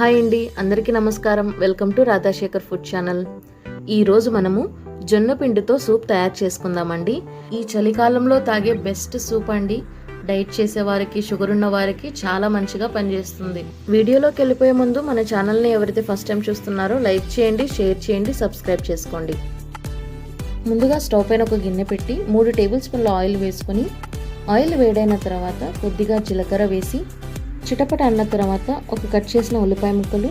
Hi అండి అందరికీ నమస్కారం. Welcome to Radhashekhar food channel. ఈరోజు మనము జొన్న పిండితో సూప్ తయారు చేసుకుందామండి. ఈ చలికాలంలో తాగే బెస్ట్ సూప్ అండి. డైట్ చేసే వారికి షుగర్ ఉన్న వారికి చాలా మంచిగా పనిచేస్తుంది. వీడియోలోకి వెళ్ళిపోయే ముందు మన ఛానల్ని ఎవరైతే ఫస్ట్ టైం చూస్తున్నారో లైక్ చేయండి షేర్ చేయండి సబ్స్క్రైబ్ చేసుకోండి. ముందుగా స్టవ్ పైన ఒక గిన్నె పెట్టి మూడు టేబుల్ స్పూన్ల ఆయిల్ వేసుకొని ఆయిల్ వేడైన తర్వాత కొద్దిగా జీలకర్ర వేసి చిటపట అన్న తర్వాత ఒక కట్ చేసిన ఉల్లిపాయ ముక్కలు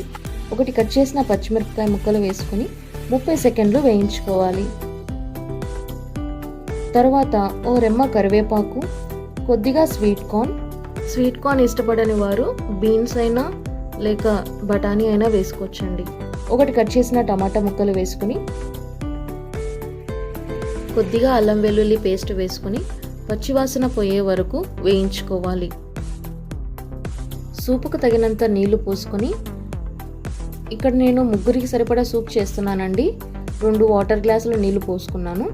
ఒకటి కట్ చేసిన పచ్చిమిరపకాయ ముక్కలు వేసుకొని ముప్పై సెకండ్లు వేయించుకోవాలి. తర్వాత ఓ రెమ్మ కరివేపాకు కొద్దిగా స్వీట్ కార్న్. స్వీట్ కార్న్ ఇష్టపడని వారు బీన్స్ అయినా లేక బఠానీ అయినా వేసుకోవచ్చండి. ఒకటి కట్ చేసిన టమాటా ముక్కలు వేసుకుని కొద్దిగా అల్లం వెల్లుల్లి పేస్ట్ వేసుకుని పచ్చివాసన పోయే వరకు వేయించుకోవాలి. సూపుకు తగినంత నీళ్ళు పోసుకొని ఇక్కడ నేను ముగ్గురికి సరిపడా సూప్ చేస్తున్నానండి. రెండు వాటర్ గ్లాసులు నీళ్ళు పోసుకున్నాను.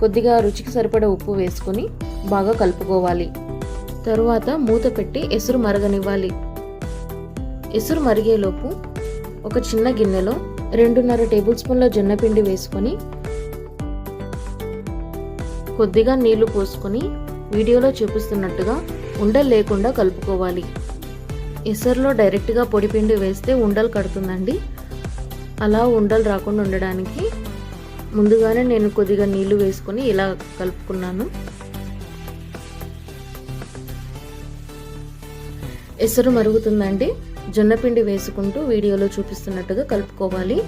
కొద్దిగా రుచికి సరిపడా ఉప్పు వేసుకొని బాగా కలుపుకోవాలి. తరువాత మూత పెట్టి ఎసురు మరగనివ్వాలి. ఎసురు మరిగేలోపు ఒక చిన్న గిన్నెలో రెండున్నర టేబుల్ స్పూన్ల జొన్నపిండి వేసుకొని కొద్దిగా నీళ్ళు పోసుకొని వీడియోలో చూపిస్తున్నట్టుగా ఉండలు లేకుండా కలుపుకోవాలి. ఎసరులో డైరెక్ట్గా పొడిపిండి వేస్తే ఉండలు కడుతుందండి. అలా ఉండలు రాకుండా ఉండడానికి ముందుగానే నేను కొద్దిగా నీళ్ళు వేసుకొని ఇలా కలుపుకున్నాను. ఎసరు మరుగుతుందండి. జొన్నపిండి వేసుకుంటూ వీడియోలో చూపిస్తున్నట్టుగా కలుపుకోవాలి.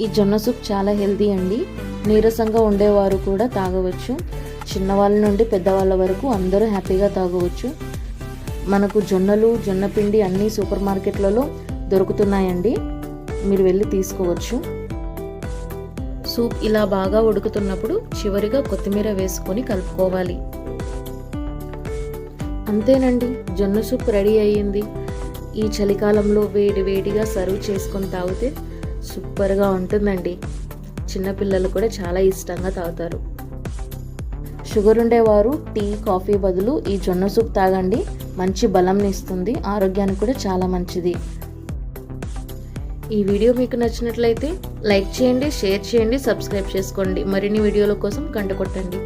ఈ జొన్న సూప్ చాలా హెల్దీ అండి. నీరసంగా ఉండేవారు కూడా తాగవచ్చు. చిన్నవాళ్ళ నుండి పెద్దవాళ్ళ వరకు అందరూ హ్యాపీగా తాగవచ్చు. మనకు జొన్నలు జొన్న పిండి అన్నీ సూపర్ మార్కెట్లలో దొరుకుతున్నాయండి. మీరు వెళ్ళి తీసుకోవచ్చు. సూప్ ఇలా బాగా ఉడుకుతున్నప్పుడు చివరిగా కొత్తిమీర వేసుకొని కలుపుకోవాలి. అంతేనండి జొన్న సూప్ రెడీ అయ్యింది. ఈ చలికాలంలో వేడి వేడిగా సర్వ్ చేసుకొని తాగితే సూపర్గా ఉంటుందండి. చిన్నపిల్లలు కూడా చాలా ఇష్టంగా తాగుతారు. షుగర్ ఉండేవారు టీ కాఫీ బదులు ఈ జొన్న సూప్ తాగండి. మంచి బలంని ఇస్తుంది. ఆరోగ్యానికి కూడా చాలా మంచిది. ఈ వీడియో మీకు నచ్చినట్లయితే లైక్ చేయండి షేర్ చేయండి సబ్స్క్రైబ్ చేసుకోండి. మరిన్ని వీడియోల కోసం కంటకొట్టండి